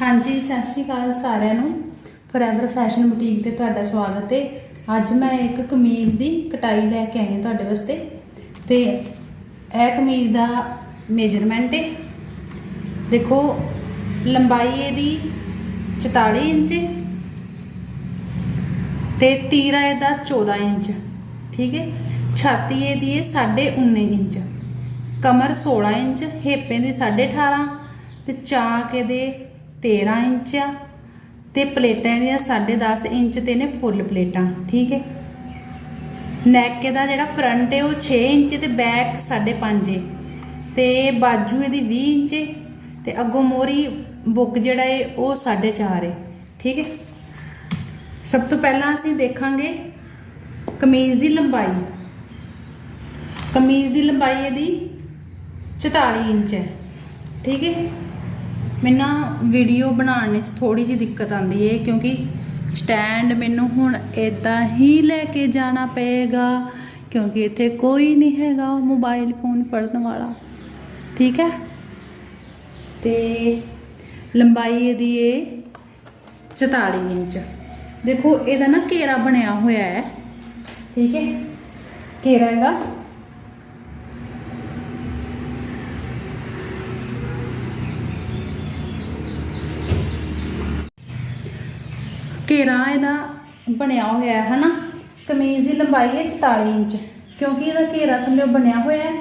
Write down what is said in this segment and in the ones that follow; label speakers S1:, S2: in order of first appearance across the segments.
S1: ਹਾਂਜੀ, ਸਤਿ ਸ਼੍ਰੀ ਅਕਾਲ ਸਾਰਿਆਂ ਨੂੰ। ਫੋਰਐਵਰ ਫੈਸ਼ਨ ਬੁਟੀਕ ਤੇ ਤੁਹਾਡਾ ਸਵਾਗਤ ਹੈ ਅੱਜ ਮੈਂ ਇੱਕ ਕਮੀਜ਼ ਦੀ ਕਟਾਈ ਲੈ ਕੇ ਆਈ ਹਾਂ ਤੁਹਾਡੇ ਵਾਸਤੇ। ਤੇ ਇਹ ਕਮੀਜ਼ ਦਾ ਮੇਜਰਮੈਂਟ ਹੈ ਦੇਖੋ, ਲੰਬਾਈ ਇਹਦੀ 44 ਇੰਚ ਹੈ ਤੇ ਤੀਰਾ ਇਹਦਾ 14 ਇੰਚ, ਠੀਕ ਹੈ ਛਾਤੀ ਇਹਦੀ ਹੈ 19.5 ਇੰਚ, ਕਮਰ 16 ਇੰਚ, ਹੇਪੇ ਦੀ 18.5 ਤੇ ਚਾਕ ਇਹਦੇ 13 ਇੰਚ ਆ ਤੇ ਪਲੇਟਾਂ ਇਹਦੀਆਂ 10.5 ਇੰਚ ਤੇ ਨੇ ਫੁੱਲ ਪਲੇਟਾਂ, ਠੀਕ ਹੈ? ਨੈਕ ਇਹਦਾ ਜਿਹੜਾ ਫਰੰਟ ਹੈ ਉਹ 6 ਇੰਚ ਤੇ ਬੈਕ 5.5 ਹੈ। ਤੇ ਬਾਜੂ ਇਹਦੀ 20 ਇੰਚ ਹੈ ਤੇ ਅੱਗੋਂ ਮੋਰੀ ਬੁੱਕ ਜਿਹੜਾ ਹੈ ਉਹ 4.5 ਹੈ, ਠੀਕ ਹੈ? ਸਭ ਤੋਂ ਪਹਿਲਾਂ ਅਸੀਂ ਦੇਖਾਂਗੇ ਕਮੀਜ਼ ਦੀ ਲੰਬਾਈ। ਕਮੀਜ਼ ਦੀ ਲੰਬਾਈ ਇਹਦੀ 44 ਇੰਚ ਹੈ, ਠੀਕ ਹੈ? ਮੈਨੂੰ ਨਾ ਵੀਡੀਓ ਬਣਾਉਣ ਵਿੱਚ ਥੋੜੀ ਜਿਹੀ ਦਿੱਕਤ ਆਉਂਦੀ ਹੈ ਕਿਉਂਕਿ ਸਟੈਂਡ ਮੈਨੂੰ ਹੁਣ ਇਦਾਂ ਹੀ ਲੈ ਕੇ ਜਾਣਾ ਪਏਗਾ, ਕਿਉਂਕਿ ਇੱਥੇ ਕੋਈ ਨਹੀਂ ਹੈਗਾ ਮੋਬਾਈਲ ਫੋਨ ਫੜਨ ਵਾਲਾ। ਠੀਕ ਹੈ? ਤੇ ਲੰਬਾਈ ਇਹਦੀ ਏ 44 ਇੰਚ। ਦੇਖੋ, ਇਹਦਾ ਨਾ ਘੇਰਾ ਬਣਿਆ ਹੋਇਆ ਹੈ ਠੀਕ ਹੈ? ਘੇਰਾ ਇਹਦਾ ਘੇਰਾ ਇਹਦਾ ਬਣਿਆ ਹੋਇਆ ਹੈ, ਹਨਾ? ਕਮੀਜ਼ ਦੀ ਲੰਬਾਈ ਹੈ 44 ਇੰਚ, ਕਿਉਂਕਿ ਇਹਦਾ ਘੇਰਾ ਥੱਲੇ ਬਣਿਆ ਹੋਇਆ ਹੈ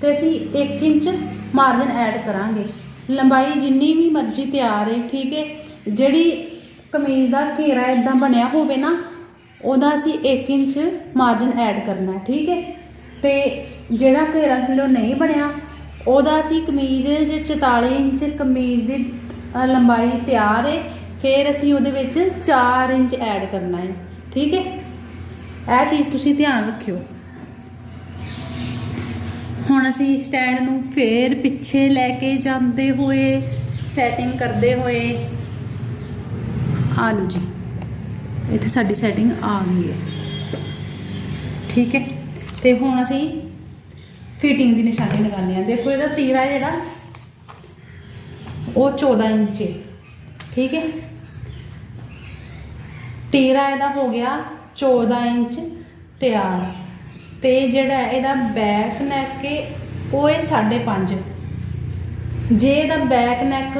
S1: ਤੇ ਅਸੀਂ 1 ਇੰਚ ਮਾਰਜਨ ਐਡ ਕਰਾਂਗੇ। ਲੰਬਾਈ ਜਿੰਨੀ ਵੀ ਮਰਜ਼ੀ ਤਿਆਰ ਹੈ, ਠੀਕ ਹੈ? ਜਿਹੜੀ ਕਮੀਜ਼ ਦਾ ਘੇਰਾ ਇਦਾਂ ਬਣਿਆ ਹੋਵੇ ਨਾ, ਉਹਦਾ ਅਸੀਂ 1 ਇੰਚ ਮਾਰਜਨ ਐਡ ਕਰਨਾ, ਠੀਕ ਹੈ? ਤੇ ਜਿਹੜਾ ਘੇਰਾ ਥੱਲੇ ਨਹੀਂ ਬਣਿਆ, ਉਹਦਾ ਅਸੀਂ ਕਮੀਜ਼ ਦੇ 44 ਇੰਚ ਕਮੀਜ਼ ਦੀ ਲੰਬਾਈ ਤਿਆਰ ਹੈ। ਫਿਰ ਅਸੀਂ ਉਹਦੇ ਵਿੱਚ 4 ਇੰਚ ਐਡ ਕਰਨਾ ਹੈ। ਠੀਕ ਹੈ? ਇਹ ਚੀਜ਼ ਤੁਸੀਂ ਧਿਆਨ ਰੱਖਿਓ। ਹੁਣ ਅਸੀਂ ਸਟੈਂਡ ਨੂੰ ਫੇਰ ਪਿੱਛੇ ਲੈ ਕੇ ਜਾਂਦੇ ਹੋਏ ਸੈਟਿੰਗ ਕਰਦੇ ਹੋਏ ਆ ਲਓ ਜੀ। ਇੱਥੇ ਸਾਡੀ ਸੈਟਿੰਗ ਆ ਗਈ ਹੈ। ਠੀਕ ਹੈ? ਤੇ ਹੁਣ ਅਸੀਂ ਫਿਟਿੰਗ ਦੀ ਨਿਸ਼ਾਨੀ ਲਗਾਉਂਦੇ ਹਾਂ। ਦੇਖੋ ਇਹਦਾ ਤੀਰਾ ਜਿਹੜਾ, ਉਹ 14 ਇੰਚ ਠੀਕ ਹੈ? ਤੀਰਾ ਇਹਦਾ ਹੋ ਗਿਆ 14 ਇੰਚ ਤਿਆਰ ਤੇ ਜਿਹੜਾ ਇਹਦਾ ਬੈਕ ਨੈਕ ਹੈ ਉਹ ਹੈ 5.5 ਜੇ ਇਹਦਾ ਬੈਕ ਨੈਕ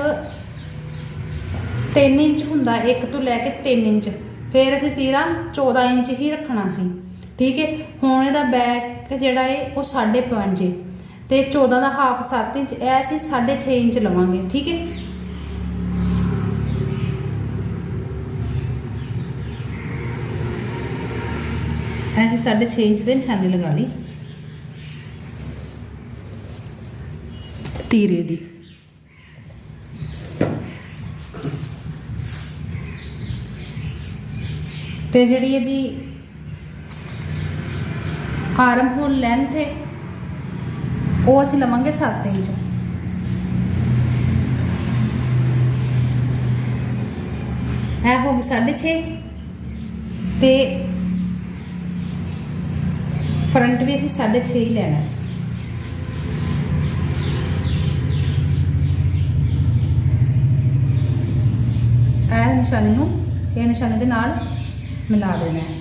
S1: 3 ਇੰਚ ਹੁੰਦਾ, ਇੱਕ ਤੋਂ ਲੈ ਕੇ 3 ਇੰਚ, ਫਿਰ ਅਸੀਂ ਤੀਰਾ 14 ਇੰਚ ਹੀ ਰੱਖਣਾ ਸੀ। ਠੀਕ ਹੈ ਹੁਣ ਇਹਦਾ ਬੈਕ ਜਿਹੜਾ ਹੈ ਉਹ 5.5 ਹੈ ਤੇ 14 ਦਾ ਹਾਫ 7 ਇੰਚ, ਇਹ ਅਸੀਂ 6.5 ਇੰਚ ਲਵਾਂਗੇ। ਠੀਕ ਹੈ ਐਸੀ 6.5 ਇੰਚ ਦੇ ਨਿਸ਼ਾਨੀ ਲਗਾ ਲਈ। ਤੀਰੇ ਦੀ। ਤੇ ਜਿਹੜੀ ਇਹਦੀ ਆਰਮ ਹੋਲ ਲੈਂਥ ਹੈ ਉਹ ਅਸੀਂ ਲਵਾਂਗੇ 7 ਇੰਚ। ਇਹ ਹੋ ਗਈ 6.5 ਤੇ ਫਰੰਟ ਵੀ ਅਸੀਂ 6.5 ਹੀ ਲੈਣਾ ਇਹ ਨਿਸ਼ਾਨੀ ਨੂੰ, ਇਹ ਨਿਸ਼ਾਨੀ ਦੇ ਨਾਲ ਮਿਲਾ ਦੇਣਾ ਹੈ।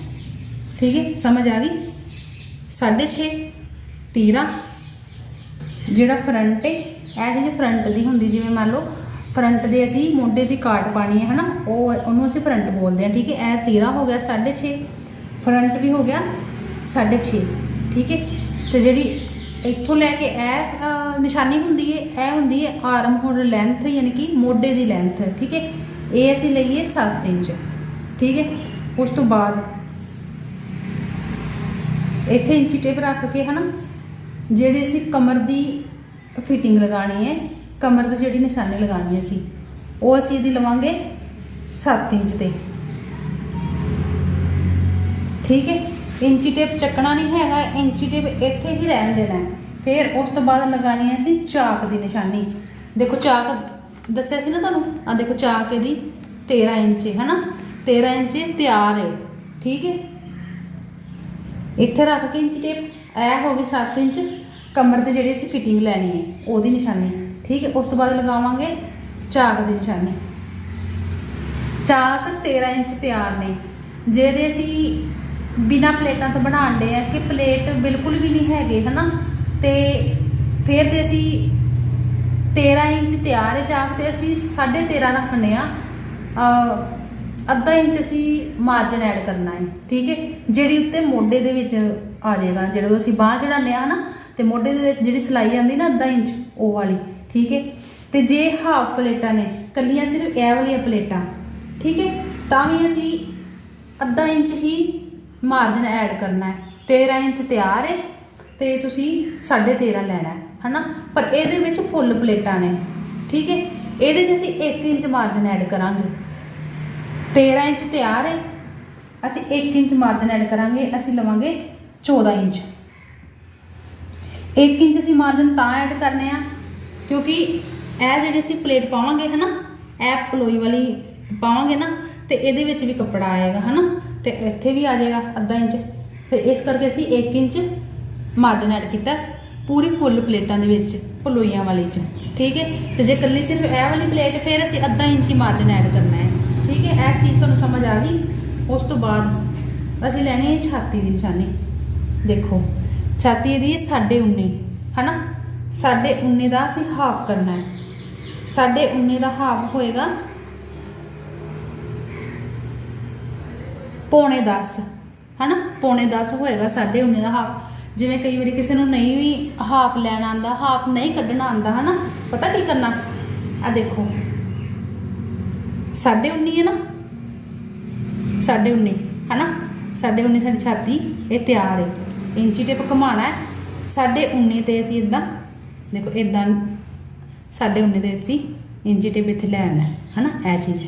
S1: ਠੀਕ ਹੈ, ਸਮਝ ਆ ਗਈ? 6.5 ਤੀਰਾ, ਜਿਹੜਾ ਫਰੰਟ ਹੈ, ਇਹ ਜਿਹੜੀ ਫਰੰਟ ਦੀ ਹੁੰਦੀ, ਜਿਵੇਂ ਮੰਨ ਲਓ, ਫਰੰਟ ਦੇ ਅਸੀਂ ਮੋਢੇ ਦੀ ਕਾਟ ਪਾਣੀ ਹੈ, ਹਨਾ? ਉਹ, ਉਹਨੂੰ ਅਸੀਂ ਫਰੰਟ ਬੋਲਦੇ ਹਾਂ, ਠੀਕ ਹੈ? ਇਹ ਤੀਰਾ ਹੋ ਗਿਆ 6.5 ਫਰੰਟ ਵੀ ਹੋ ਗਿਆ 6.5 ਠੀਕ ਹੈ? ਤੇ ਜਿਹੜੀ ਇੱਥੋਂ ਲੈ ਕੇ ਇਹ ਨਿਸ਼ਾਨੀ ਹੁੰਦੀ ਹੈ, ਇਹ ਹੁੰਦੀ ਹੈ ਆਰਮ ਹੋਲ ਲੈਂਥ ਯਾਨੀ ਕਿ ਮੋਢੇ ਦੀ ਲੈਂਥ ਠੀਕ ਹੈ? ਇਹ ਅਸੀਂ ਲਈਏ 7 ਇੰਚ, ਠੀਕ ਹੈ? ਉਸ ਤੋਂ ਬਾਅਦ ਇੱਥੇ ਇੰਚੀ ਟੇਪ ਰੱਖ ਕੇ, ਹਨਾ? ਜਿਹੜੇ ਅਸੀਂ ਕਮਰ ਦੀ ਫਿਟਿੰਗ ਲਗਾਣੀ ਹੈ, ਕਮਰ ਦੀ ਜਿਹੜੀ ਨਿਸ਼ਾਨੀ ਲਗਾਣੀ ਹੈ ਸੀ ਉਹ ਅਸੀਂ ਇਹਦੀ ਲਵਾਂਗੇ 7 ਇੰਚ ਤੇ, ਠੀਕ ਹੈ? ਇੰਚੀ ਟੇਪ ਚੱਕਣਾ ਨਹੀਂ ਹੈਗਾ, ਇੰਚੀ ਟੇਪ ਇੱਥੇ ਹੀ ਰਹਿਣ ਦੇਣਾ ਹੈ। ਫਿਰ ਉਸ ਤੋਂ ਬਾਅਦ ਲਗਾਣੀ ਹੈ ਅਸੀਂ ਚਾਕ ਦੀ ਨਿਸ਼ਾਨੀ। ਦੇਖੋ ਚਾਕ ਦੱਸਿਆ ਸੀ ਨਾ ਤੁਹਾਨੂੰ? ਆ ਦੇਖੋ ਚਾਕ ਇਹਦੀ 13 ਇੰਚ ਹੈ, ਹਨਾ? 13 ਇੰਚ ਤਿਆਰ ਹੈ, ਠੀਕ ਹੈ? ਇੱਥੇ ਰੱਖ ਕੇ ਇੰਚੀ ਟੇਪ, ਇਹ ਹੋ ਗਈ 7 ਇੰਚ। ਕਮਰ ਤੇ ਜਿਹੜੀ ਅਸੀਂ ਫਿਟਿੰਗ ਲੈਣੀ ਹੈ, ਉਹਦੀ ਨਿਸ਼ਾਨੀ, ਠੀਕ ਹੈ? ਉਸ ਤੋਂ ਬਾਅਦ ਲਗਾਵਾਂਗੇ ਚਾਕ ਦੀ ਨਿਸ਼ਾਨੀ। ਚਾਕ 13 ਇੰਚ ਤਿਆਰ ਨੇ। ਜਿਹਦੇ ਅਸੀਂ ਬਿਨਾ ਪਲੇਟਾਂ ਤੋਂ ਬਣਾਉਣ ਦੇ ਆ ਕਿ ਪਲੇਟ ਬਿਲਕੁਲ ਵੀ ਨਹੀਂ ਹੈਗੇ, ਹਨਾ? ਤੇ ਫਿਰ ਤੇ ਅਸੀਂ 13 ਇੰਚ ਤਿਆਰ ਹੈ ਚਾਕ ਤੇ ਅਸੀਂ 13.5 ਰੱਖਣੇ ਆ। ਅੱਧਾ ਇੰਚ ਅਸੀਂ ਮਾਰਜਨ ਐਡ ਕਰਨਾ ਹੈ ਠੀਕ ਹੈ ਜਿਹੜੀ ਉੱਤੇ ਮੋਢੇ ਦੇ ਵਿੱਚ ਆ ਜਾਏਗਾ ਜਿਹੜਾ ਅਸੀਂ ਬਾਹ ਚੜਾਉਂਦੇ ਆ, ਹਨਾ? ਤੇ ਮੋਢੇ ਦੇ ਵਿੱਚ ਜਿਹੜੀ ਸਲਾਈ ਆਉਂਦੀ ਨਾ ਅੱਧਾ ਇੰਚ, ਉਹ ਵਾਲੀ, ਠੀਕ ਹੈ ਤੇ ਜੇ ਹਾਫ ਪਲੇਟਾਂ ਨੇ ਕੱਲੀਆਂ ਸਿਰਫ ਇਹ ਵਾਲੀਆਂ ਪਲੇਟਾਂ, ਠੀਕ ਹੈ ਤਾਂ ਵੀ ਅਸੀਂ ਅੱਧਾ ਇੰਚ ਹੀ ਮਾਰਜਨ ਐਡ ਕਰਨਾ ਹੈ। 13 ਇੰਚ ਤਿਆਰ ਹੈ ਤੇ ਤੁਸੀਂ 13.5 ਲੈਣਾ ਹੈ, ਹਨਾ? ਪਰ ਇਹਦੇ ਵਿੱਚ ਫੁੱਲ ਪਲੇਟਾਂ ਨੇ, ਠੀਕ ਹੈ? ਇਹਦੇ 'ਚ ਅਸੀਂ 1 ਇੰਚ ਮਾਰਜਨ ਐਡ ਕਰਾਂਗੇ। 13 ਇੰਚ ਤਿਆਰ ਹੈ, ਅਸੀਂ 1 ਇੰਚ ਮਾਰਜਨ ਐਡ ਕਰਾਂਗੇ, ਅਸੀਂ ਲਵਾਂਗੇ 14 ਇੰਚ। 1 ਇੰਚ ਅਸੀਂ ਮਾਰਜਨ ਤਾਂ ਐਡ ਕਰਨੇ ਆ, ਕਿਉਂਕਿ ਇਹ ਜਿਹੜੀ ਅਸੀਂ ਪਲੇਟ ਪਾਵਾਂਗੇ, ਹਨਾ? ਇਹ ਪਲੋਈ ਵਾਲੀ ਪਾਵਾਂਗੇ ਨਾ, ਤੇ ਇਹਦੇ ਵਿੱਚ ਵੀ ਕੱਪੜਾ ਆਏਗਾ, ਹਨਾ? ਤੇ ਇੱਥੇ ਵੀ ਆ ਜਾਏਗਾ, ਅੱਧਾ ਇੰਚ। ਫਿਰ ਇਸ ਕਰਕੇ ਅਸੀਂ 1 ਇੰਚ ਮਾਰਜਨ ਐਡ ਕੀਤਾ ਪੂਰੀ ਫੁੱਲ ਪਲੇਟਾਂ ਦੇ ਵਿੱਚ ਪਲੋਈਆਂ ਵਾਲੀ ਚ। ਠੀਕ ਹੈ? ਤੇ ਜੇ ਕੱਲੀ ਸਿਰਫ ਇਹ ਵਾਲੀ ਪਲੇਟ ਫਿਰ ਅਸੀਂ ਅੱਧਾ ਇੰਚ ਮਾਰਜਨ ਐਡ ਕਰਨਾ ਹੈ। ਠੀਕ ਹੈ? ਇਹ ਚੀਜ਼ ਤੁਹਾਨੂੰ ਸਮਝ ਆ ਗਈ? ਉਸ ਤੋਂ ਬਾਅਦ ਅਸੀਂ ਲੈਣੀ ਹੈ ਛਾਤੀ ਦੀ ਨਿਸ਼ਾਨੀ। ਦੇਖੋ, ਛਾਤੀ ਇਹਦੀ ਹੈ 19.5 ਹਨਾ? 19.5 ਦਾ ਅਸੀਂ ਹਾਫ ਕਰਨਾ ਹੈ। 19.5 ਦਾ ਹਾਫ ਹੋਏਗਾ ਪੌਣੇ 10 ਹਨਾ? ਪੌਣੇ 10 ਹੋਏਗਾ 19.5 ਦਾ ਹਾਫ ਜਿਵੇਂ ਕਈ ਵਾਰੀ ਕਿਸੇ ਨੂੰ ਨਹੀਂ ਵੀ ਹਾਫ ਲੈਣਾ ਆਂਦਾ ਹਾਫ ਨਹੀਂ ਕੱਢਣਾ ਆਂਦਾ ਹਨਾ? ਪਤਾ ਕੀ ਕਰਨਾ? ਆ ਦੇਖੋ। 19.5 ਹੈ ਨਾ? 19.5 ਹਨਾ? 19.5 ਸਾਡੀ ਛਾਤੀ, ਇਹ ਤਿਆਰ ਹੈ ਇੰਚੀ ਟੇਪ ਘੁਮਾਣਾ ਹੈ। 19.5 ਤੇ ਅਸੀਂ ਇਦਾਂ ਦੇਖੋ ਇਦਾਂ 19.5 ਦੇ ਅਸੀਂ ਇੰਚੀ ਟੇਪ ਇੱਥੇ ਲੈਣਾ ਹੈ, ਹਨਾ? ਇਹ ਚੀਜ਼।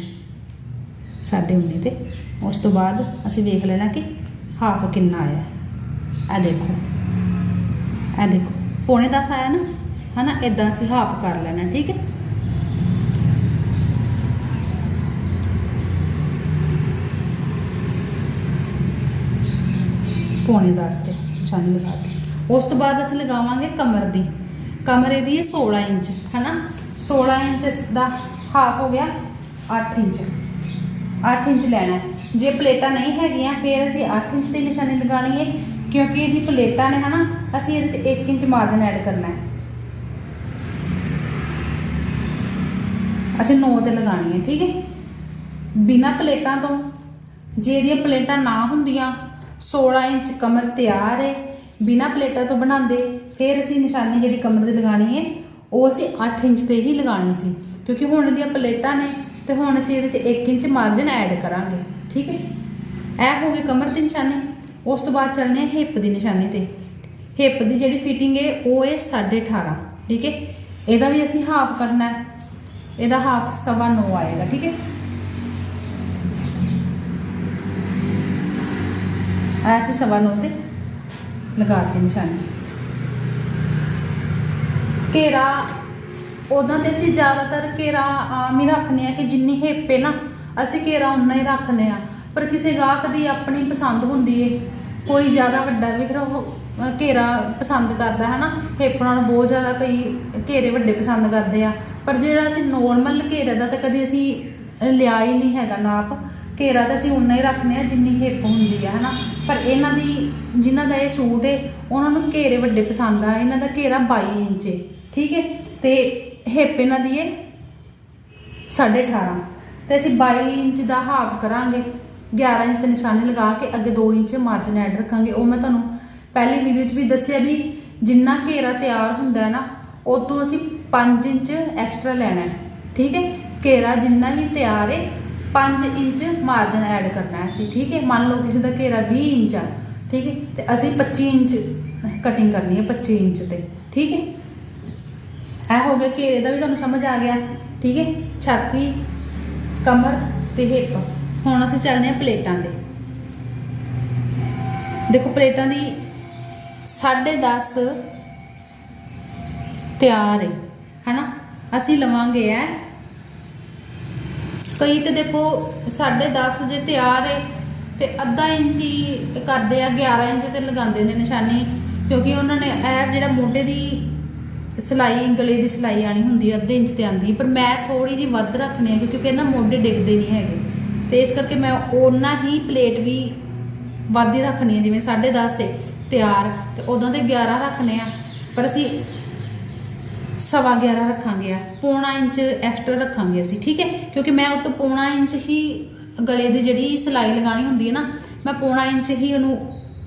S1: 19.5 ਤੇ ਉਸ ਤੋਂ ਬਾਅਦ ਅਸੀਂ ਵੇਖ ਲੈਣਾ ਕਿ ਹਾਫ ਕਿੰਨਾ ਆਇਆ। ਇਹ ਦੇਖੋ। ਇਹ ਦੇਖੋ। ਪੌਣੇ 10 ਆਇਆ ਨਾ? ਹਨਾ? ਇਦਾਂ ਅਸੀਂ ਹਾਫ ਕਰ ਲੈਣਾ, ਠੀਕ ਹੈ? ਪੌਣੇ 10 ਤੇ ਨਿਸ਼ਾਨੀ ਲਗਾ ਕੇ ਉਸ ਤੋਂ ਬਾਅਦ ਅਸੀਂ ਲਗਾਵਾਂਗੇ ਕਮਰ ਦੀ। ਕਮਰੇ ਦੀ ਹੈ 16 ਇੰਚ, ਹਨਾ? 16 ਇੰਚ ਇਸ ਦਾ ਹਾਫ ਹੋ ਗਿਆ 8 ਇੰਚ। 8 ਇੰਚ ਲੈਣਾ। ਜੇ ਪਲੇਟਾਂ ਨਹੀਂ ਹੈਗੀਆਂ, ਫਿਰ ਅਸੀਂ 8 ਇੰਚ ਦੀ ਨਿਸ਼ਾਨੀ ਲਗਾਣੀ ਹੈ ਕਿਉਂਕਿ ਇਹਦੀ ਪਲੇਟਾਂ ਨੇ ਹਨਾ, ਅਸੀਂ ਇਹਦੇ 'ਚ 1 ਇੰਚ ਮਾਰਜਨ ਐਡ ਕਰਨਾ ਹੈ ਅਸੀਂ 9 ਤੇ ਲਗਾਣੀ ਹੈ ਠੀਕ ਹੈ ਬਿਨਾ ਪਲੇਟਾਂ ਤੋਂ, ਜੇ ਇਹਦੀਆਂ ਪਲੇਟਾਂ ਨਾ ਹੁੰਦੀਆਂ 16 ਇੰਚ ਕਮਰ ਤਿਆਰ ਹੈ ਬਿਨਾ ਪਲੇਟਾਂ ਤੋਂ ਬਣਾਉਂਦੇ, ਫਿਰ ਅਸੀਂ ਨਿਸ਼ਾਨੀ ਜਿਹੜੀ ਕਮਰ ਦੀ ਲਗਾਣੀ ਹੈ ਉਹ ਅਸੀਂ 8 ਇੰਚ ਤੇ ਹੀ ਲਗਾਣੀ ਸੀ। ਕਿਉਂਕਿ ਹੁਣ ਇਹਦੀਆਂ ਪਲੇਟਾਂ ਨੇ, ਤੇ ਹੁਣ ਅਸੀਂ ਇਹਦੇ 'ਚ 1 ਇੰਚ ਮਾਰਜਨ ਐਡ ਕਰਾਂਗੇ। ਠੀਕ ਹੈ? ਇਹ ਹੋ ਗਈ ਕਮਰ ਦੀ ਨਿਸ਼ਾਨੀ। ਉਸ ਤੋਂ ਬਾਅਦ ਚੱਲਨੇ ਆ ਹਿੱਪ ਦੀ ਨਿਸ਼ਾਨੀ ਤੇ। ਹਿੱਪ ਦੀ ਜਿਹੜੀ ਫਿਟਿੰਗ ਹੈ, ਉਹ ਹੈ 18.5 ਠੀਕ ਹੈ? ਇਹਦਾ ਵੀ ਅਸੀਂ ਹਾਫ ਕਰਨਾ ਹੈ। ਇਹਦਾ ਹਾਫ ਸਵਾ 9 ਆਏਗਾ, ਠੀਕ ਹੈ? ਐਸੇ ਸਵਾ 9 ਤੇ ਲਗਾਤੀ ਨਿਸ਼ਾਨੀ। ਘੇਰਾ ਉਦਾਂ ਤੇ ਅਸੀਂ ਜ਼ਿਆਦਾਤਰ ਘੇਰਾ ਆਮ ਹੀ ਰੱਖਨੇ ਆ ਕਿ ਜਿੰਨੀ ਹਿੱਪ ਹੈ ਨਾ ਅਸੀਂ ਘੇਰਾ ਉਨਾ ਹੀ ਰੱਖਨੇ ਆ ਪਰ ਕਿਸੇ ਗਾਹਕ ਦੀ ਆਪਣੀ ਪਸੰਦ ਹੁੰਦੀ ਏ। ਕੋਈ ਜ਼ਿਆਦਾ ਵੱਡਾ ਵੀ ਫਿਰ ਉਹ ਅਹ, ਘੇਰਾ ਪਸੰਦ ਕਰਦਾ ਹੈ ਨਾ ਹਿੱਪ ਨਾਲ ਬਹੁਤ ਜ਼ਿਆਦਾ ਕਈ ਘੇਰੇ ਵੱਡੇ ਪਸੰਦ ਕਰਦੇ ਆ। ਪਰ ਜਿਹੜਾ ਅਸੀਂ ਨੋਰਮਲ ਘੇਰੇ ਦਾ ਤਾਂ ਕਦੀ ਅਸੀਂ ਲਿਆ ਹੀ ਨਹੀਂ ਹੈਗਾ ਨਾਪ। ਘੇਰਾ ਤਾਂ ਅਸੀਂ ਉਨਾ ਹੀ ਰੱਖਨੇ ਆ ਜਿੰਨੀ ਹਿੱਪ ਹੁੰਦੀ ਆ ਹਨਾ? ਪਰ ਇਹਨਾਂ ਦੀ ਜਿਨ੍ਹਾਂ ਦਾ ਇਹ ਸੂਟ ਏ ਉਹਨਾਂ ਨੂੰ ਘੇਰੇ ਵੱਡੇ ਪਸੰਦ ਆ। ਇਹਨਾਂ ਦਾ ਘੇਰਾ 22 ਇੰਚ ਏ ਠੀਕ ਹੈ ਤੇ ਹਿੱਪ ਇਹਨਾਂ ਦੀ ਏ 18.5 ਤੇ ਅਸੀਂ 22 ਇੰਚ ਦਾ ਹਾਫ ਕਰਾਂਗੇ 11 ਇੰਚ ਦੇ ਨਿਸ਼ਾਨੇ ਲਗਾ ਕੇ ਅੱਗੇ 2 ਇੰਚ ਮਾਰਜਨ ਐਡ ਰੱਖਾਂਗੇ। ਉਹ ਮੈਂ ਤੁਹਾਨੂੰ ਪਹਿਲੀ ਵੀਡੀਓ 'ਚ ਵੀ ਦੱਸਿਆ ਵੀ ਜਿੰਨਾ ਘੇਰਾ ਤਿਆਰ ਹੁੰਦਾ ਹੈ ਨਾ ਉਹ ਤੋਂ ਅਸੀਂ 5 ਇੰਚ ਐਕਸਟਰਾ ਲੈਣਾ ਹੈ। ਠੀਕ ਹੈ? ਘੇਰਾ ਜਿੰਨਾ ਵੀ ਤਿਆਰ ਹੈ 5 ਇੰਚ ਮਾਰਜਨ ਐਡ ਕਰਨਾ ਹੈ ਅਸੀਂ। ਠੀਕ ਹੈ? ਮੰਨ ਲਓ ਕਿਸੇ ਦਾ ਘੇਰਾ 20 ਇੰਚ ਆ, ਠੀਕ ਹੈ? ਤੇ ਅਸੀਂ 25 ਇੰਚ ਕਟਿੰਗ ਕਰਨੀ ਹੈ 25 ਇੰਚ ਤੇ। ਠੀਕ ਹੈ? ਇਹ ਹੋ ਗਿਆ ਘੇਰੇ ਦਾ ਵੀ ਤੁਹਾਨੂੰ ਸਮਝ ਆ ਗਿਆ। ਠੀਕ ਹੈ? ਛਾਤੀ ਕਮਰ ਤੇ ਹਿੱਪ। ਹੁਣ ਅਸੀਂ ਚੱਲਦੇ ਹਾਂ ਪਲੇਟਾਂ ਤੇ। ਦੇਖੋ, ਪਲੇਟਾਂ ਦੀ 10.5 ਤਿਆਰ ਹੈ ਹਨਾ? ਅਸੀਂ ਲਵਾਂਗੇ ਐ। ਕਈ ਤੇ ਦੇਖੋ 10.5 ਜੇ ਤਿਆਰ ਹੈ ਤੇ ਅੱਧਾ ਇੰਚ ਹੀ ਕਰਦੇ ਆ 11 ਇੰਚ ਤੇ ਲਗਾਉਂਦੇ ਨੇ ਨਿਸ਼ਾਨੀ, ਕਿਉਂਕਿ ਉਹਨਾਂ ਨੇ ਇਹ ਜਿਹੜਾ ਮੋਢੇ ਦੀ ਸਿਲਾਈ, ਗਲੇ ਦੀ ਸਿਲਾਈ ਆਣੀ ਹੁੰਦੀ ਹੈ ਅੱਧੇ ਇੰਚ ਤੇ ਆਂਦੀ ਪਰ ਮੈਂ ਥੋੜੀ ਜੀ ਵੱਧ ਰੱਖਣੀ ਹੈ ਕਿਉਂਕਿ ਫਿਰ ਨਾ ਮੋਢੇ ਡਿੱਗਦੇ ਨਹੀਂ ਹੈਗੇ। ਤੇ ਇਸ ਕਰਕੇ ਮੈਂ ਉਹਨਾਂ ਹੀ ਪਲੇਟ ਵੀ ਵੱਧ ਹੀ ਰੱਖਣੀ ਹੈ ਜਿਵੇਂ 10.5 ਏ, ਤਿਆਰ। ਤੇ ਉਦੋਂ ਦੇ 11 ਰੱਖਨੇ ਆ, ਪਰ ਅਸੀਂ ਸਵਾ 11 ਰੱਖਾਂਗੇ ਆ। ਪੌਣਾ ਇੰਚ ਐਕਸਟਰਾ ਰੱਖਾਂਗੇ ਅਸੀਂ, ਠੀਕ ਹੈ ਕਿਉਂਕਿ ਮੈਂ ਉਹ ਤੋਂ ਪੌਣਾ ਇੰਚ ਹੀ ਗਲੇ ਦੀ ਜਿਹੜੀ ਸਿਲਾਈ ਲਗਾਣੀ ਹੁੰਦੀ ਹੈ ਨਾ, ਮੈਂ ਪੌਣਾ ਇੰਚ ਹੀ ਉਹਨੂੰ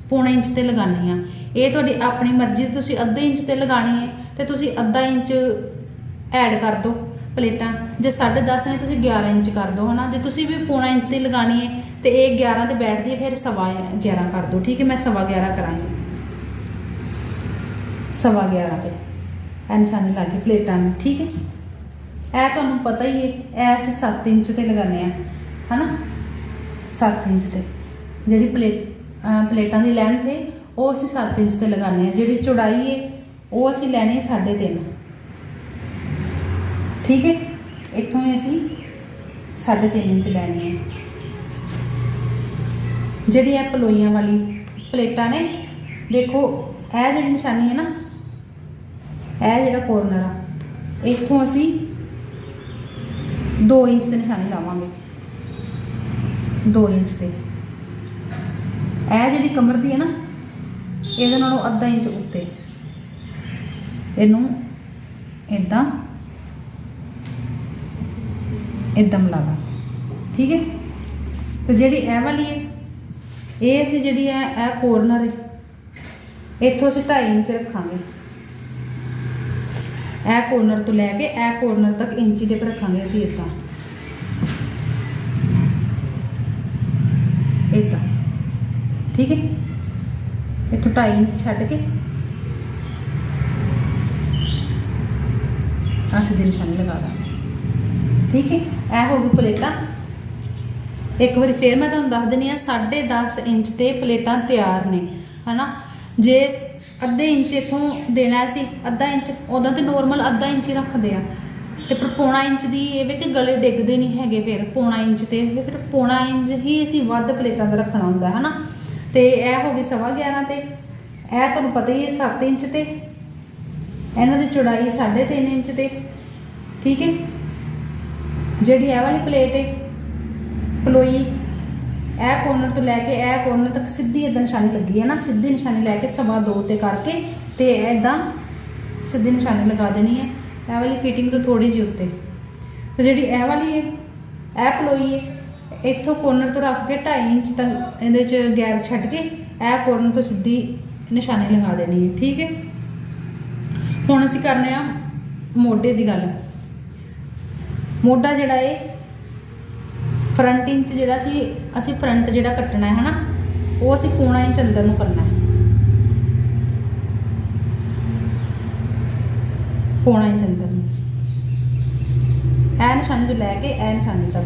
S1: ਪੌਣਾ ਇੰਚ ਤੇ ਲਗਾਨੀ ਆ। ਇਹ ਤੁਹਾਡੀ ਆਪਣੀ ਮਰਜ਼ੀ ਤੁਸੀਂ ਅੱਧੇ ਇੰਚ ਤੇ ਲਗਾਣੀ ਹੈ ਤੇ ਤੁਸੀਂ ਅੱਧਾ ਇੰਚ ਐਡ ਕਰ ਦਿਓ ਪਲੇਟਾਂ। ਜੇ 10.5 ਨੇ, ਤੁਸੀਂ 11 ਇੰਚ ਕਰ ਦਿਓ, ਹਨਾ? ਜੇ ਤੁਸੀਂ ਵੀ ਪੌਣਾ ਇੰਚ ਤੇ ਲਗਾਣੀ ਹੈ ਤੇ ਇਹ 11 ਤੇ ਬੈਠਦੀ ਹੈ, ਫਿਰ ਸਵਾ 11 ਕਰ ਦਿਓ, ਠੀਕ ਹੈ? ਮੈਂ ਸਵਾ 11 ਕਰਾਂਗੀ। ਸਵਾ 11 ਤੇ। ਇਹ ਨਿਸ਼ਾਨੀ ਲਾ ਕੇ ਪਲੇਟਾਂ ਨੂੰ ਠੀਕ ਹੈ? ਇਹ ਤੁਹਾਨੂੰ ਪਤਾ ਹੀ ਹੈ, ਇਹ ਅਸੀਂ 7 ਇੰਚ ਤੇ ਲਗਾਉਂਦੇ ਆ ਹਨਾ? 7 ਇੰਚ ਤੇ। ਜਿਹੜੀ ਪਲੇਟ ਪਲੇਟਾਂ ਦੀ ਲੈਂਥ ਹੈ ਉਹ ਅਸੀਂ 7 ਇੰਚ ਤੇ ਲਗਾਉਂਦੇ ਆ ਜਿਹੜੀ ਚੌੜਾਈ ਹੈ ਉਹ ਅਸੀਂ ਲੈਣੀ ਹੈ 3.5 ਠੀਕ ਹੈ? ਇੱਥੋਂ ਹੀ ਅਸੀਂ 3.5 ਇੰਚ ਲੈਣੀ ਹੈ। ਜਿਹੜੀ ਇਹ ਪਲੋਈਆਂ ਵਾਲੀ ਪਲੇਟਾਂ ਨੇ, ਦੇਖੋ, ਇਹ ਜਿਹੜੀ ਨਿਸ਼ਾਨੀ ਹੈ ਨਾ, ਇਹ ਜਿਹੜਾ ਕੋਰਨਰ ਆ, ਇੱਥੋਂ ਅਸੀਂ 2 ਇੰਚ ਤੇ ਨਿਸ਼ਾਨੀ ਲਾਵਾਂਗੇ। 2 ਇੰਚ ਤੇ। ਇਹ ਜਿਹੜੀ ਕਮਰ ਦੀ ਹੈ ਨਾ ਇਹਦੇ ਨਾਲੋਂ ਅੱਧਾ ਇੰਚ ਉੱਤੇ। ਇਹਨੂੰ ਇਦਾਂ ਇਦਾਂ ਮਿਲਾ ਠੀਕ ਹੈ? ਤੇ ਜਿਹੜੀ ਇਹ ਵਾਲੀ ਹੈ, ਇਹ ਅਸੀਂ ਜਿਹੜੀ ਹੈ, ਇਹ ਕੋਰਨਰ ਹੈ। ਇੱਥੋਂ ਅਸੀਂ 2.5 ਇੰਚ ਰੱਖਾਂਗੇ। ਇਹ ਕੋਰਨਰ ਤੋਂ ਲੈ ਕੇ ਇਹ ਕੋਰਨਰ ਤੱਕ ਇੰਚੀ ਟੇਪ ਰੱਖਾਂਗੇ ਅਸੀਂ ਇਦਾਂ ਇਦਾਂ ਠੀਕ ਹੈ? 2.5 ਇੰਚ ਛੱਡ ਕੇ। ਆਹ ਸਿੱਧੀ ਨਿਸ਼ਾਨੀ ਲਗਾ ਦਾਂਗੇ ਠੀਕ ਹੈ? ਇਹ ਹੋ ਗਈ ਪਲੇਟਾਂ। ਇੱਕ ਵਾਰੀ ਫੇਰ ਮੈਂ ਤੁਹਾਨੂੰ ਦੱਸ ਦਿੰਨੀ ਆ 10.5 ਇੰਚ ਤੇ ਪਲੇਟਾਂ ਤਿਆਰ ਨੇ, ਹਨਾ? ਜੇ ਅੱਧੇ ਇੰਚ ਇਥੋਂ ਦੇਣਾ ਸੀ, ਅੱਧਾ ਇੰਚ, ਉਦੋਂ ਤੇ ਨੋਰਮਲ ਅੱਧਾ ਇੰਚ ਹੀ ਰੱਖਦੇ ਆ। ਤੇ ਪਰ ਪੌਣਾ ਇੰਚ ਦੀ ਇਹ ਵੀ ਕਿ ਗਲੇ ਡਿੱਗਦੇ ਨਹੀਂ ਹੈਗੇ ਫਿਰ, ਪੌਣਾ ਇੰਚ ਤੇ। ਫਿਰ ਪੌਣਾ ਇੰਚ ਹੀ ਅਸੀਂ ਵੱਧ ਪਲੇਟਾਂ ਦਾ ਰੱਖਣਾ ਹੁੰਦਾ, ਹਨਾ? ਤੇ ਇਹ ਹੋ ਗਈ ਸਵਾ 11 ਤੇ। ਇਹ ਤੁਹਾਨੂੰ ਪਤਾ ਹੀ ਹੈ 7 ਇੰਚ ਤੇ। ਇਹਨਾਂ ਦੀ ਚੌੜਾਈ 3.5 ਇੰਚ ਤੇ। ਠੀਕ ਹੈ? ਜਿਹੜੀ ਇਹ ਵਾਲੀ ਪਲੇਟ ਹੈ, ਪਲੋਈ, ਇਹ ਕੋਰਨਰ ਤੋਂ ਲੈ ਕੇ ਇਹ ਕੋਰਨਰ ਤੱਕ ਸਿੱਧੀ ਇਦਾਂ ਨਿਸ਼ਾਨੀ ਲੱਗੀ ਹੈ ਨਾ। ਸਿੱਧੀ ਨਿਸ਼ਾਨੀ ਲੈ ਕੇ ਸਵਾ ਦੋ ਤੇ ਕਰਕੇ ਤੇ ਇਦਾਂ ਸਿੱਧੀ ਨਿਸ਼ਾਨੀ ਲਗਾ ਦੇਣੀ ਹੈ। ਇਹ ਵਾਲੀ ਫਿਟਿੰਗ ਤੋਂ ਥੋੜੀ ਜਿਹੀ ਉੱਤੇ। ਤੇ ਜਿਹੜੀ ਇਹ ਵਾਲੀ ਹੈ, ਇਹ ਪਲੋਈ ਹੈ, ਇੱਥੋਂ ਕੋਰਨਰ ਤੋਂ ਰੱਖ ਕੇ 2.5 ਇੰਚ ਤੱਕ ਇਹਦੇ ਚ ਗੈਪ ਛੱਡ ਕੇ ਇਹ ਕੋਰਨਰ ਤੋਂ ਸਿੱਧੀ ਨਿਸ਼ਾਨੀ ਲਗਾ ਦੇਣੀ ਹੈ, ਠੀਕ ਹੈ? ਹੁਣ ਅਸੀਂ ਕਰਨੇ ਆ ਮੋਢੇ ਦੀ ਗੱਲ। ਮੋਢਾ ਜਿਹੜਾ ਹੈ ਫਰੰਟ ਇੰਚ ਜਿਹੜਾ ਸੀ, ਅਸੀਂ ਫਰੰਟ ਜਿਹੜਾ ਕੱਟਣਾ ਹੈ, ਹਨਾ? ਉਹ ਅਸੀਂ ਪੌਣਾ ਇੰਚ ਅੰਦਰ ਨੂੰ ਕਰਨਾ ਹੈ। ਪੌਣਾ ਇੰਚ ਅੰਦਰ ਨੂੰ। ਇਹ ਨਿਸ਼ਾਨੀ ਤੋਂ ਲੈ ਕੇ ਇਹ ਨਿਸ਼ਾਨੀ ਤੱਕ।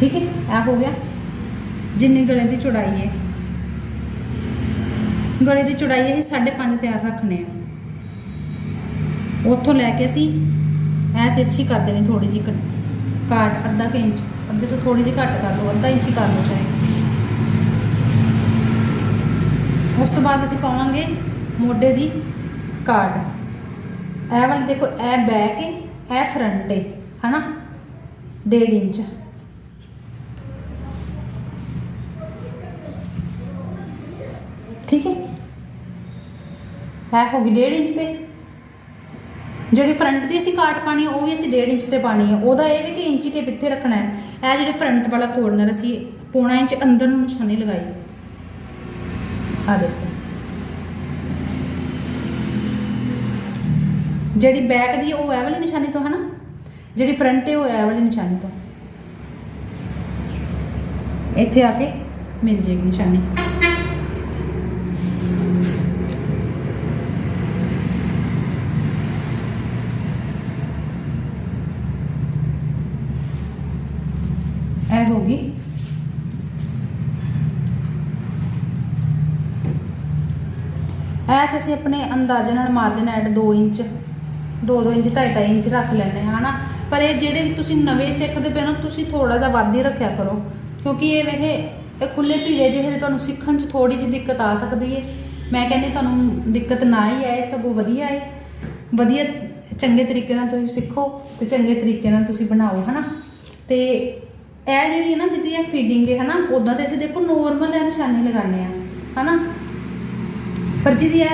S1: ਠੀਕ ਹੈ? ਇਹ ਹੋ ਗਿਆ। ਜਿੰਨੀ ਗਲੇ ਦੀ ਚੌੜਾਈ ਹੈ। ਗਲੇ ਦੀ ਚੌੜਾਈ ਇਹ 5.5 ਤਿਆਰ ਰੱਖਣੇ ਆ। ਉੱਥੋਂ ਲੈ ਕੇ ਅਸੀਂ ਇਹ ਤਿਰਛੀ ਕਰ ਦੇਣੀ ਥੋੜੀ ਜਿਹੀ ਕੱਟ- ਕਾਟ ਅੱਧਾ ਕੁ ਇੰਚ, ਅੱਧੇ ਤੋਂ ਥੋੜੀ ਜਿਹੀ ਘੱਟ ਕਰ ਲਓ, ਅੱਧਾ ਇੰਚ ਹੀ ਕਰ ਲਓ ਚਾਹੇ। ਉਸ ਤੋਂ ਬਾਅਦ ਅਸੀਂ ਪਾਵਾਂਗੇ ਮੋਢੇ ਦੀ ਕਾਟ ਇਹ ਵਾਲੀ ਦੇਖੋ, ਇਹ ਬੈਕ ਹੈ, ਇਹ ਫਰੰਟ ਹੈ, ਹਨਾ? 1.5 ਇੰਚ। ਠੀਕ ਹੈ? ਇਹ ਹੋ ਗਈ 1.5 ਇੰਚ ਤੇ? ਜਿਹੜੀ ਫਰੰਟ ਦੀ ਅਸੀਂ ਕਾਟ ਪਾਣੀ ਹੈ ਉਹ ਵੀ ਅਸੀਂ 1.5 ਇੰਚ ਤੇ ਪਾਣੀ ਹੈ ਉਹਦਾ ਇਹ ਵੀ ਕਿ ਇੰਚੀ ਤੇ ਪਿੱਥੇ ਰੱਖਣਾ ਹੈ। ਇਹ ਜਿਹੜੇ ਫਰੰਟ ਵਾਲਾ ਕੋਰਨਰ ਅਸੀਂ ਪੌਣਾ ਇੰਚ ਅੰਦਰ ਨੂੰ ਨਿਸ਼ਾਨੀ ਲਗਾਈ ਆ ਦੇਖੋ। ਜਿਹੜੀ ਬੈਕ ਦੀ ਹੈ ਉਹ ਇਹ ਵਾਲੀ ਨਿਸ਼ਾਨੀ ਤੋਂ ਹੈ ਨਾ ਜਿਹੜੀ ਫਰੰਟ ਹੈ, ਉਹ ਇਹ ਵਾਲੀ ਨਿਸ਼ਾਨੀ ਤੋਂ। ਇੱਥੇ ਆ ਕੇ ਮਿਲ ਜੇਗੀ ਨਿਸ਼ਾਨੀ ਇਹ ਹੋ ਗਈ ਇਹ ਤੇ ਅਸੀਂ ਆਪਣੇ ਅੰਦਾਜ਼ੇ ਨਾਲ margin add 2 inch 2-2 inch 2.5 inch ਰੱਖ ਲੈਂਦੇ ਹਾਂ, ਹਨਾ? ਪਰ ਇਹ ਜਿਹੜੇ ਤੁਸੀਂ ਨਵੇਂ ਸਿੱਖਦੇ ਪਏ ਨਾ, ਤੁਸੀਂ ਥੋੜਾ ਜਿਹਾ ਵੱਧ ਹੀ ਰੱਖਿਆ ਕਰੋ। ਕਿਉਂਕਿ ਇਹ ਵੇਖੇ, ਇਹ ਖੁੱਲੇ ਭੀੜੇ ਜਿਹੇ ਹਜੇ ਤੁਹਾਨੂੰ ਸਿੱਖਣ 'ਚ ਥੋੜੀ ਜਿਹੀ ਦਿੱਕਤ ਆ ਸਕਦੀ ਹੈ ਮੈਂ ਕਹਿੰਦੀ ਤੁਹਾਨੂੰ ਦਿੱਕਤ ਨਾ ਹੀ ਆਏ, ਸਗੋਂ ਵਧੀਆ ਹੈ ਵਧੀਆ, ਚੰਗੇ ਤਰੀਕੇ ਨਾਲ ਤੁਸੀਂ ਸਿੱਖੋ ਤੇ ਚੰਗੇ ਤਰੀਕੇ ਨਾਲ ਤੁਸੀਂ ਬਣਾਓ, ਹਨਾ? ਤੇ ਇਹ ਜਿਹੜੀ ਹੈ ਨਾ, ਜਿੱਦੀ ਇਹ ਫੀਡਿੰਗ ਹੈ, ਹਨਾ ਉਦਾਂ ਤੇ ਅਸੀਂ ਦੇਖੋ ਨੋਰਮਲ ਇਹ ਨਿਸ਼ਾਨੀ ਲਗਾਉਂਦੇ ਆ ਹਨਾ? ਪਰ ਜਿਹਦੀ ਇਹ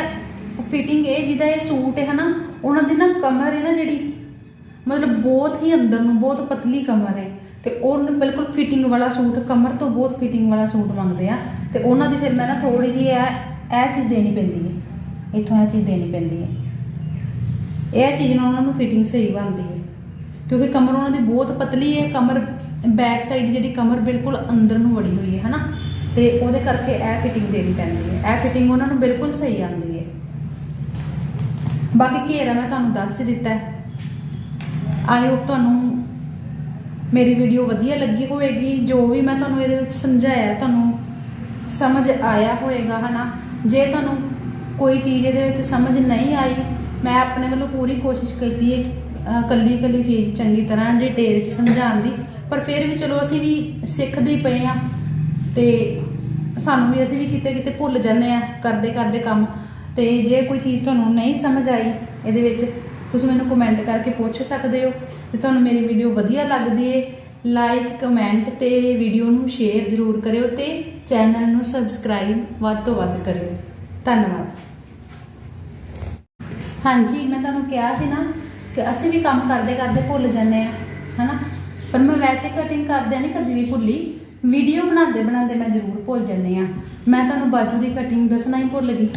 S1: ਫਿਟਿੰਗ ਹੈ ਜਿਹਦਾ ਇਹ ਸੂਟ ਹੈ ਨਾ, ਉਹਨਾਂ ਦੀ ਨਾ ਕਮਰ ਹੈ ਨਾ ਜਿਹੜੀ, ਮਤਲਬ ਬਹੁਤ ਹੀ ਅੰਦਰ ਨੂੰ ਬਹੁਤ ਪਤਲੀ ਕਮਰ ਹੈ। ਤੇ ਉਹ ਬਿਲਕੁਲ ਫਿਟਿੰਗ ਵਾਲਾ ਸੂਟ, ਕਮਰ ਤੋਂ ਬਹੁਤ ਫਿਟਿੰਗ ਵਾਲਾ ਸੂਟ ਮੰਗਦੇ ਆ। ਤੇ ਉਹਨਾਂ ਦੀ ਫਿਰ ਮੈਂ ਨਾ ਥੋੜੀ ਜਿਹੀ ਇਹ ਇਹ ਚੀਜ਼ ਦੇਣੀ ਪੈਂਦੀ ਹੈ। ਇੱਥੋਂ ਇਹ ਚੀਜ਼ ਦੇਣੀ ਪੈਂਦੀ ਹੈ। ਇਹ ਚੀਜ਼ ਨਾਲ ਉਹਨਾਂ ਨੂੰ ਫਿਟਿੰਗ ਸਹੀ ਬਣਦੀ ਹੈ। ਕਿਉਂਕਿ ਕਮਰ ਉਹਨਾਂ ਦੀ ਬਹੁਤ ਪਤਲੀ ਹੈ, ਕਮਰ ਬੈਕ ਸਾਈਡ ਜਿਹੜੀ ਕਮਰ ਬਿਲਕੁਲ ਅੰਦਰ ਨੂੰ ਵੜੀ ਹੋਈ ਹੈ, ਹਨਾ? ਤੇ ਉਹਦੇ ਕਰਕੇ ਇਹ ਫਿਟਿੰਗ ਦੇਣੀ ਪੈਂਦੀ ਹੈ। ਇਹ ਫਿਟਿੰਗ ਉਹਨਾਂ ਨੂੰ ਬਿਲਕੁਲ ਸਹੀ ਆਉਂਦੀ ਹੈ। ਬਾਕੀ ਘੇਰਾ ਮੈਂ ਤੁਹਾਨੂੰ ਦੱਸ ਹੀ ਦਿੱਤਾ ਹੈ। ਆਈ ਹੋਪ ਤੁਹਾਨੂੰ ਮੇਰੀ ਵੀਡੀਓ ਵਧੀਆ ਲੱਗੀ ਹੋਵੇਗੀ। ਜੋ ਵੀ ਮੈਂ ਤੁਹਾਨੂੰ ਇਹਦੇ ਵਿੱਚ ਸਮਝਾਇਆ, ਤੁਹਾਨੂੰ ਸਮਝ ਆਇਆ ਹੋਵੇਗਾ, ਹਨਾ? ਜੇ ਤੁਹਾਨੂੰ ਕੋਈ ਚੀਜ਼ ਇਹਦੇ ਵਿੱਚ ਸਮਝ ਨਹੀਂ ਆਈ, ਮੈਂ ਆਪਣੇ ਵੱਲੋਂ ਪੂਰੀ ਕੋਸ਼ਿਸ਼ ਕੀਤੀ ਹੈ, ਅਹ ਕੱਲੀ ਕੱਲੀ ਚੀਜ਼ ਚੰਗੀ ਤਰ੍ਹਾਂ ਡਿਟੇਲ 'ਚ ਸਮਝਾਉਣ ਦੀ। ਪਰ ਫਿਰ ਵੀ ਚਲੋ ਅਸੀਂ ਵੀ ਸਿੱਖਦੇ ਪਏ ਆ ਤੇ ਸਾਨੂੰ ਵੀ ਅਸੀਂ ਵੀ ਕਿਤੇ ਕਿਤੇ ਭੁੱਲ ਜਾਂਦੇ ਆ, ਕਰਦੇ ਕਰਦੇ ਕੰਮ। ਤੇ ਜੇ ਕੋਈ ਚੀਜ਼ ਤੁਹਾਨੂੰ ਨਹੀਂ ਸਮਝ ਆਈ, ਇਹਦੇ ਵਿੱਚ ਤੁਸੀਂ ਮੈਨੂੰ ਕਮੈਂਟ ਕਰਕੇ ਪੁੱਛ ਸਕਦੇ ਹੋ। ਤੇ ਤੁਹਾਨੂੰ ਮੇਰੀ ਵੀਡੀਓ ਵਧੀਆ ਲੱਗਦੀ ਹੈ ਲਾਈਕ ਕਮੈਂਟ ਤੇ ਵੀਡੀਓ ਨੂੰ ਸ਼ੇਅਰ ਜ਼ਰੂਰ ਕਰਿਓ ਤੇ ਚੈਨਲ ਨੂੰ ਸਬਸਕ੍ਰਾਈਬ ਵੱਧ ਤੋਂ ਵੱਧ ਕਰਿਓ। ਧੰਨਵਾਦ। ਹਾਂਜੀ, ਮੈਂ ਤੁਹਾਨੂੰ ਕਿਹਾ ਸੀ ਨਾ ਕਿ ਅਸੀਂ ਵੀ ਕੰਮ ਕਰਦੇ ਕਰਦੇ ਭੁੱਲ ਜਾਂਦੇ ਆ, ਹਨਾ? ਪਰ ਮੈਂ ਵੈਸੇ ਕਟਿੰਗ ਕਰਦੇ ਨਹੀਂ ਕਦੀ ਵੀ ਭੁੱਲੀ। ਵੀਡੀਓ ਬਣਾਉਂਦੇ ਬਣਾਉਂਦੇ ਮੈਂ ਜ਼ਰੂਰ ਭੁੱਲ ਜਾਂਦੀ ਆ ਮੈਂ ਤੁਹਾਨੂੰ ਬਾਜੂ ਦੀ ਕਟਿੰਗ ਦੱਸਣਾ ਹੀ ਭੁੱਲ ਗਈ।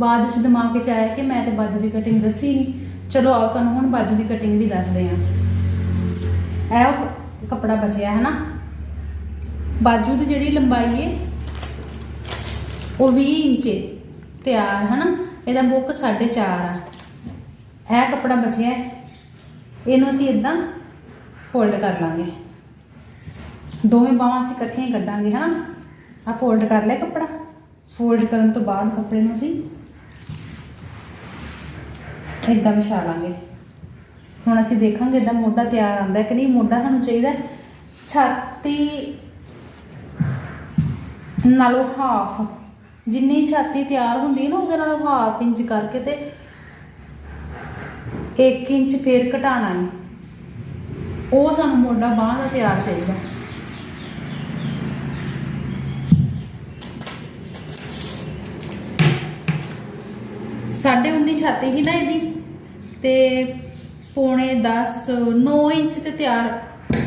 S1: ਬਾਅਦ ਵਿੱਚ ਦਿਮਾਗ 'ਚ ਆਇਆ ਕਿ ਮੈਂ ਤੇ ਬਾਜੂ ਦੀ ਕਟਿੰਗ ਦੱਸੀ ਨਹੀਂ ਚਲੋ ਆਓ ਤੁਹਾਨੂੰ ਹੁਣ ਬਾਜੂ ਦੀ ਕਟਿੰਗ ਵੀ ਦੱਸਦੇ ਆ ਇਹ ਉਹ ਕੱਪੜਾ ਬਚਿਆ ਹੈ ਨਾ? ਬਾਜੂ ਦੀ ਜਿਹੜੀ ਲੰਬਾਈ ਏ, ਉਹ 20 ਇੰਚ ਤਿਆਰ ਹੈ ਨਾ? ਇਹਦਾ ਬੁੱਕ 4.5 ਆ। ਇਹ ਕੱਪੜਾ ਬਚਿਆ ਇਹਨੂੰ ਅਸੀਂ ਇਦਾਂ ਫੋਲਡ ਕਰ ਲਾਂਗੇ। ਦੋਵੇਂ ਬਾਹਾਂ ਅਸੀਂ ਇਕੱਠੀਆਂ ਹੀ ਕੱਢਾਂਗੇ, ਹਨਾ? ਆ ਫੋਲਡ ਕਰ ਲਿਆ ਕੱਪੜਾ। ਫੋਲਡ ਕਰਨ ਤੋਂ ਬਾਅਦ ਕੱਪੜੇ ਨੂੰ ਅਸੀਂ ਇਦਾਂ ਵਿਛਾ ਲਾਂਗੇ। ਹੁਣ ਅਸੀਂ ਦੇਖਾਂਗੇ ਇਦਾਂ ਮੋਢਾ ਤਿਆਰ ਆਂਦਾ ਕਿ ਨਹੀਂ। ਮੋਢਾ ਸਾਨੂੰ ਚਾਹੀਦਾ ਛਾਤੀ ਨਾਲੋਂ ਹਾਫ ਜਿੰਨੀ ਛਾਤੀ ਤਿਆਰ ਹੁੰਦੀ ਹੈ ਨਾ, ਉਹਦੇ ਨਾਲੋਂ ਹਾਫ ਇੰਚ ਕਰਕੇ ਤੇ 1 ਇੰਚ ਫੇਰ ਘਟਾਣਾ ਹੈ। ਉਹ ਸਾਨੂੰ ਮੋਢਾ ਬਾਹਾਂ ਦਾ ਤਿਆਰ ਚਾਹੀਦਾ। ਸਾਢੇ 19 ਛਾਤੀ ਹੀ ਨਾ ਇਹਦੀ ਤੇ ਪੌਣੇ 10 9 ਇੰਚ ਤੇ ਤਿਆਰ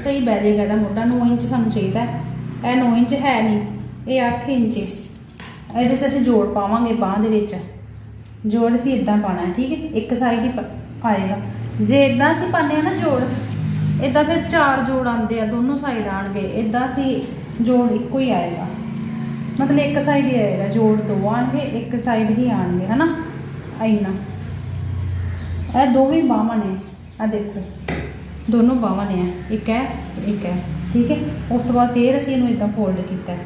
S1: ਸਹੀ ਬਹਿ ਜਾਏਗਾ ਇਹਦਾ ਮੋਢਾ 9 ਇੰਚ ਸਾਨੂੰ ਚਾਹੀਦਾ ਇਹ 9 ਇੰਚ ਹੈ ਨਹੀਂ ਇਹ 8 ਇੰਚ ਇਹਦੇ 'ਚ ਅਸੀਂ ਜੋੜ ਪਾਵਾਂਗੇ ਬਾਹ ਦੇ ਵਿੱਚ। ਜੋੜ ਅਸੀਂ ਇਦਾਂ ਪਾਣਾ ਠੀਕ ਹੈ? ਇੱਕ ਸਾਈਡ ਹੀ ਪ- ਆਏਗਾ ਜੇ ਇਦਾਂ ਅਸੀਂ ਪਾਉਂਦੇ ਆ ਨਾ ਜੋੜ ਇਦਾਂ ਫਿਰ ਚਾਰ ਜੋੜ ਆਉਂਦੇ ਆ, ਦੋਨੋਂ ਸਾਈਡ ਆਣਗੇ ਇਦਾਂ ਅਸੀਂ ਜੋੜ ਇੱਕੋ ਹੀ ਆਏਗਾ। ਮਤਲਬ ਇੱਕ ਸਾਈਡ ਹੀ ਆਏਗਾ, ਜੋੜ ਦੋ ਆਣਗੇ ਇੱਕ ਸਾਈਡ ਹੀ ਆਣਗੇ ਹਨਾ? ਇੰਨਾ। ਇਹ ਦੋਵੇਂ ਬਾਹਾਂ ਨੇ। ਆ ਦੇਖੋ। ਦੋਨੋਂ ਬਾਹਾਂ ਨੇ ਇੱਕ ਹੈ ਇੱਕ ਹੈ। ਠੀਕ ਹੈ? ਉਸ ਤੋਂ ਬਾਅਦ ਫੇਰ ਅਸੀਂ ਇਹਨੂੰ ਇਦਾਂ ਫੋਲਡ ਕੀਤਾ ਹੈ।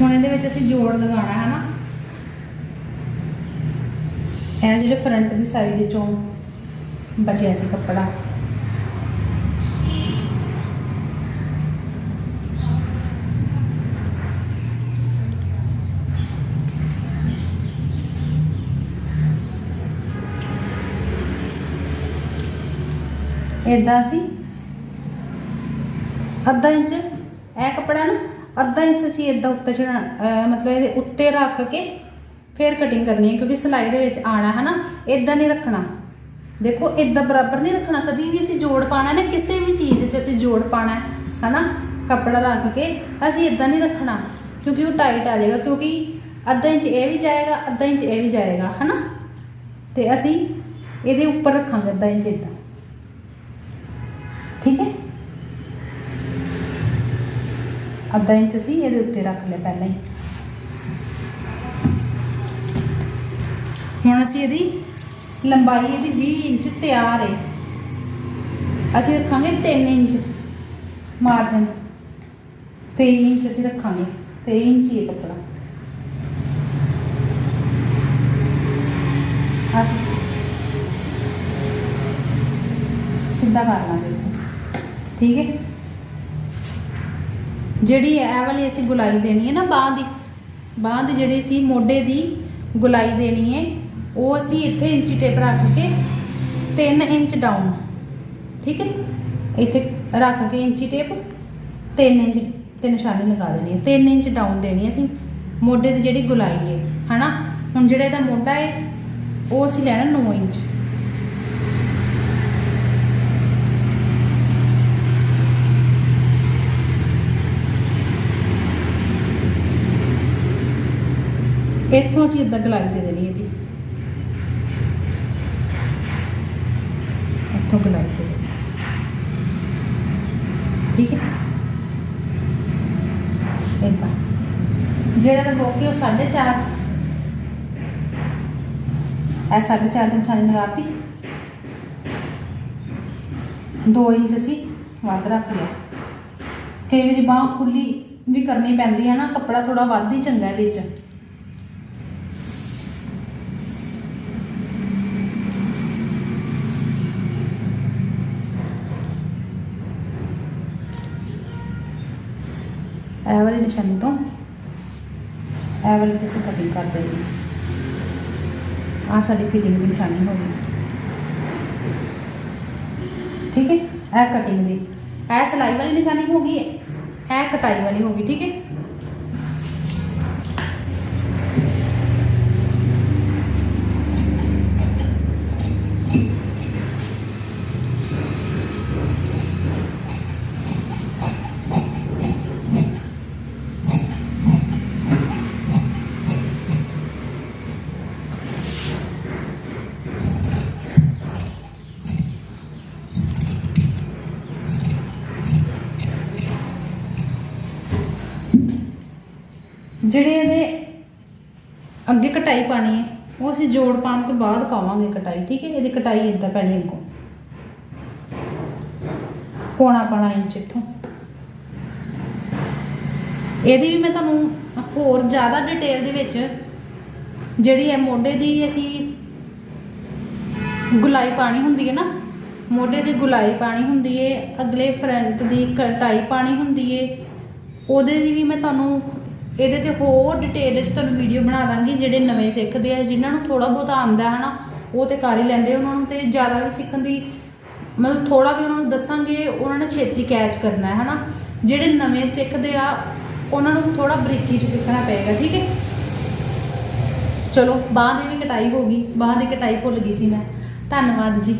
S1: ਹੁਣ ਇਹਦੇ ਵਿੱਚ ਅਸੀਂ ਜੋੜ ਲਗਾਉਣਾ ਹੈ ਨਾ। ਇਹ ਜਿਹੜੇ ਫਰੰਟ ਦੀ ਸਾਈਡ ਚੋਂ ਬਚਿਆ ਸੀ ਕੱਪੜਾ। ਇਦਾਂ ਅਸੀਂ ਅੱਧਾ ਇੰਚ, ਇਹ ਕੱਪੜਾ ਨਾ, ਅੱਧਾ ਇੰਚ ਅਸੀਂ ਇਦਾਂ ਉੱਤੇ ਚੜਾ ਮਤਲਬ ਇਹਦੇ ਉੱਤੇ ਰੱਖ ਕੇ ਫਿਰ ਕਟਿੰਗ ਕਰਨੀ ਹੈ, ਕਿਉਂਕਿ ਸਿਲਾਈ ਦੇ ਵਿੱਚ ਆਣਾ ਹੈ ਨਾ ਇਦਾਂ ਨਹੀਂ ਰੱਖਣਾ। ਦੇਖੋ ਇਦਾਂ ਬਰਾਬਰ ਨਹੀਂ ਰੱਖਣਾ। ਕਦੀ ਵੀ ਅਸੀਂ ਜੋੜ ਪਾਣਾ ਨਾ, ਕਿਸੇ ਵੀ ਚੀਜ਼ 'ਚ ਅਸੀਂ ਜੋੜ ਪਾਣਾ ਹੈ, ਹਨਾ, ਕੱਪੜਾ ਰੱਖ ਕੇ, ਅਸੀਂ ਇਦਾਂ ਨਹੀਂ ਰੱਖਣਾ, ਕਿਉਂਕਿ ਉਹ ਟਾਈਟ ਆ ਜਾਏਗਾ, ਕਿਉਂਕਿ ਅੱਧਾ ਇੰਚ ਇਹ ਵੀ ਜਾਏਗਾ, ਅੱਧਾ ਇੰਚ ਇਹ ਵੀ ਜਾਏਗਾ, ਹਨਾ। ਤੇ ਅਸੀਂ ਇਹਦੇ ਉੱਪਰ ਰੱਖਾਂਗੇ ਅੱਧਾ ਇੰਚ ਇਦਾਂ ਠੀਕ ਹੈ? ਅੱਧਾ ਇੰਚ ਅਸੀਂ ਇਹਦੇ ਉੱਤੇ ਰੱਖ ਲਿਆ ਪਹਿਲਾਂ ਹੀ। ਹੁਣ ਅਸੀਂ ਇਹਦੀ ਲੰਬਾਈ ਇਹਦੀ 20 ਇੰਚ ਤਿਆਰ ਹੈ। ਅਸੀਂ ਰੱਖਾਂਗੇ 3 ਇੰਚ ਮਾਰਜਨ 23 ਇੰਚ ਅਸੀਂ ਰੱਖਾਂਗੇ। 23 ਇੰਚ ਹੀ ਕੱਪੜਾ। ਅਸੀਂ ਸਿੱਧਾ ਕਰ ਲਾਂਗੇ। ਠੀਕ ਹੈ? ਜਿਹੜੀ ਇਹ ਵਾਲੀ ਅਸੀਂ ਗੁਲਾਈ ਦੇਣੀ ਹੈ ਨਾ ਬਾਹ ਦੀ। ਬਾਹ ਦੀ ਜਿਹੜੀ ਅਸੀਂ ਮੋਢੇ ਦੀ ਗੁਲਾਈ ਦੇਣੀ ਹੈ। ਉਹ ਅਸੀਂ ਇੱਥੇ ਇੰਚੀ ਟੇਪ ਰੱਖ ਕੇ 3 ਇੰਚ ਡਾਊਨ ਠੀਕ ਹੈ? ਇੱਥੇ ਰੱਖ ਕੇ ਇੰਚੀ ਟੇਪ 3 ਇੰਚ ਤੇ ਨਿਸ਼ਾਨੀ ਲਗਾ ਦੇਣੀ ਹੈ। 3 ਇੰਚ ਡਾਊਨ ਦੇਣੀ ਹੈ ਅਸੀਂ। ਮੋਢੇ ਦੀ ਜਿਹੜੀ ਗੁਲਾਈ ਹੈ, ਹਨਾ? ਹੁਣ ਜਿਹੜਾ ਇਹਦਾ ਮੋਢਾ ਹੈ, ਉਹ ਅਸੀਂ ਲੈਣਾ 9 ਇੰਚ। ਇੱਥੋਂ ਅਸੀਂ ਇਦਾਂ ਗਲਾਈ ਦੇ ਦੇਣੀ ਇਹਦੀ। ਇੱਥੋਂ ਗਲਾਈ ਦੇ ਠੀਕ ਹੈ? ਇਦਾਂ ਜਿਹੜਾ ਤਾਂ ਬੋਕੀ ਉਹ 4.5 ਐ 4.5 ਦੀ ਨਿਸ਼ਾਨੀ ਲਗਾਤੀ 2 ਇੰਚ ਅਸੀਂ ਵੱਧ ਰੱਖ ਲਿਆ। ਕਈ ਵਾਰੀ ਬਾਹ ਖੁੱਲੀ ਵੀ ਕਰਨੀ ਪੈਂਦੀ ਹੈ ਨਾ, ਕੱਪੜਾ ਥੋੜਾ ਵੱਧ ਹੀ ਚੰਗਾ ਹੈ ਵਿੱਚ। ਇਹ ਵਾਲੀ ਨਿਸ਼ਾਨੀ ਤੋਂ ਇਹ ਵਾਲੀ ਤੇ ਅਸੀਂ ਕਟਿੰਗ ਕਰ ਦੇਣੀ। ਆ ਸਾਡੀ ਫਿਟਿੰਗ ਦੀ ਨਿਸ਼ਾਨੀ ਹੋ ਗਈ। ਠੀਕ ਹੈ? ਇਹ ਕਟਿੰਗ ਦੀ। ਇਹ ਸਿਲਾਈ ਵਾਲੀ ਨਿਸ਼ਾਨੀ ਹੋ ਗਈ ਇਹ ਕਟਾਈ ਵਾਲੀ ਹੋ ਗਈ, ਠੀਕ ਹੈ ਜਿਹੜੇ ਇਹਦੇ ਅੱਗੇ ਕਟਾਈ ਪਾਣੀ ਹੈ, ਉਹ ਅਸੀਂ ਜੋੜ ਪਾਉਣ ਤੋਂ ਬਾਅਦ ਪਾਵਾਂਗੇ ਕਟਾਈ, ਠੀਕ ਹੈ? ਇਹਦੀ ਕਟਾਈ ਇਦਾਂ ਪੈਣੀ ਅੱਗੋਂ। ਪੌਣਾ ਪਾਣਾ ਇੰਚ ਇੱਥੋਂ। ਇਹਦੀ ਵੀ ਮੈਂ ਤੁਹਾਨੂੰ ਹੋਰ ਜ਼ਿਆਦਾ ਡਿਟੇਲ ਦੇ ਵਿੱਚ ਜਿਹੜੀ ਹੈ ਮੋਢੇ ਦੀ ਅਸੀਂ ਗੁਲਾਈ ਪਾਣੀ ਹੁੰਦੀ ਹੈ ਨਾ, ਮੋਢੇ ਦੀ ਗੁਲਾਈ ਪਾਣੀ ਹੁੰਦੀ ਹੈ, ਅਗਲੇ ਫਰੰਟ ਦੀ ਕਟਾਈ ਪਾਣੀ ਹੁੰਦੀ ਹੈ, ਉਹਦੇ ਦੀ ਵੀ ਮੈਂ ਤੁਹਾਨੂੰ ਇਹਦੇ ਤੇ ਹੋਰ ਡਿਟੇਲ ਵਿੱਚ ਤੁਹਾਨੂੰ ਵੀਡੀਓ ਬਣਾ ਦਾਂਗੀ ਜਿਹੜੇ ਨਵੇਂ ਸਿੱਖਦੇ ਆ, ਜਿਨ੍ਹਾਂ ਨੂੰ ਥੋੜਾ ਬਹੁਤਾ ਆਂਦਾ ਹੈ ਨਾ, ਉਹ ਤੇ ਕਰ ਹੀ ਲੈਂਦੇ ਉਹਨਾਂ ਨੂੰ ਤੇ ਜ਼ਿਆਦਾ ਵੀ ਸਿੱਖਣ ਦੀ ਮਤਲਬ ਥੋੜਾ ਵੀ ਉਹਨਾਂ ਨੂੰ ਦੱਸਾਂਗੇ, ਉਹਨਾਂ ਨੇ ਛੇਤੀ ਕੈਚ ਕਰਨਾ ਹੈ, ਹਨਾ। ਜਿਹੜੇ ਨਵੇਂ ਸਿੱਖਦੇ ਆ, ਉਹਨਾਂ ਨੂੰ ਥੋੜਾ ਬਰੀਕੀ 'ਚ ਸਿੱਖਣਾ ਪਏਗਾ, ਠੀਕ ਹੈ? ਚਲੋ, ਬਾਂਹ ਦੀ ਵੀ ਕਟਾਈ ਹੋ ਗਈ, ਬਾਂਹ ਦੀ ਕਟਾਈ ਭੁੱਲ ਗਈ ਸੀ ਮੈਂ। ਧੰਨਵਾਦ ਜੀ।